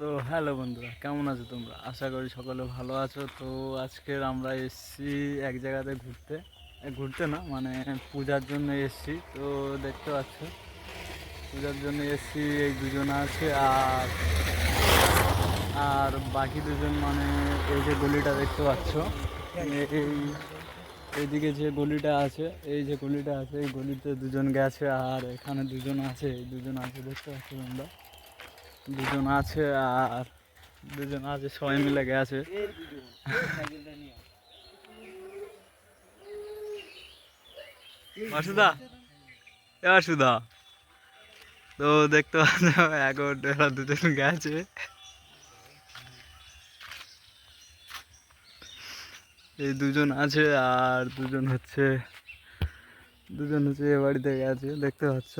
তো হ্যালো বন্ধুরা, কেমন আছো তোমরা? আশা করি সকলে ভালো আছো। তো আজকের আমরা এসছি এক জায়গাতে ঘুরতে। ঘুরতে না মানে পূজার জন্য এসছি। তো দেখতে পাচ্ছ, পূজার জন্য এসছি, এই দুজন আছে আর আর বাকি দুজন মানে এই যে গলিটা দেখতে পাচ্ছ এই, এইদিকে যে গলিটা আছে, এই যে গলিটা আছে, এই গলিতে দুজন গেছে আর এখানে দুজন আছে, এই দুজন আছে, দেখতে পাচ্ছ তোমরা। দুজন আছে আর দুজন আছে, সবাই মিলে গেছে। এ তো দেখতে পাচ্ছ দুজন গেছে। এই দুজন আছে আর দুজন হচ্ছে দুজন হচ্ছে এ বাড়িতে গেছে, দেখতে পাচ্ছ?